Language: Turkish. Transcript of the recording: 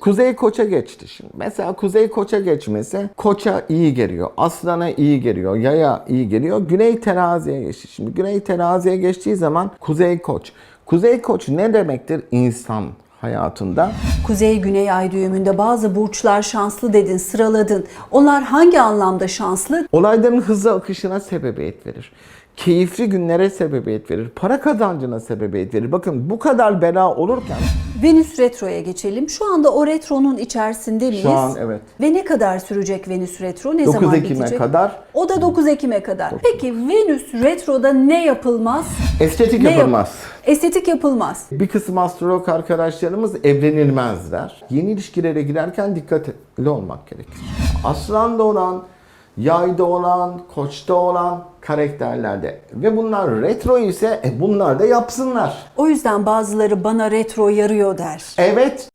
Kuzey koça geçti şimdi. Mesela kuzey koça geçmesi koça iyi geliyor. Aslana iyi geliyor. Yaya iyi geliyor. Güney teraziye geçti. Şimdi güney teraziye geçtiği zaman kuzey koç. Kuzey koç ne demektir? İnsan hayatında. Kuzey-Güney ay düğümünde bazı burçlar şanslı dedin, sıraladın. Onlar hangi anlamda şanslı? Olayların hızlı akışına sebebiyet verir. Keyifli günlere sebebiyet verir. Para kazancına sebebiyet verir. Bakın bu kadar bela olurken Venüs retroya geçelim. Şu anda o retronun içerisinde miyiz? Şu an evet. Ve ne kadar sürecek Venüs retro? Ne 9 zaman Ekim'e bitecek? kadar O da 9 Ekim'e kadar. Peki Venüs retroda ne yapılmaz? estetik Ne yap- yapılmaz. Estetik yapılmaz. Bir kısım astrolog arkadaşlarımız evlenilmezler. Yeni ilişkilere girerken dikkatli olmak gerekir. Aslan'da olan, yayda olan, koçta olan karakterlerde ve bunlar retro ise e bunlar da yapsınlar. O yüzden bazıları bana retro yarıyor der. Evet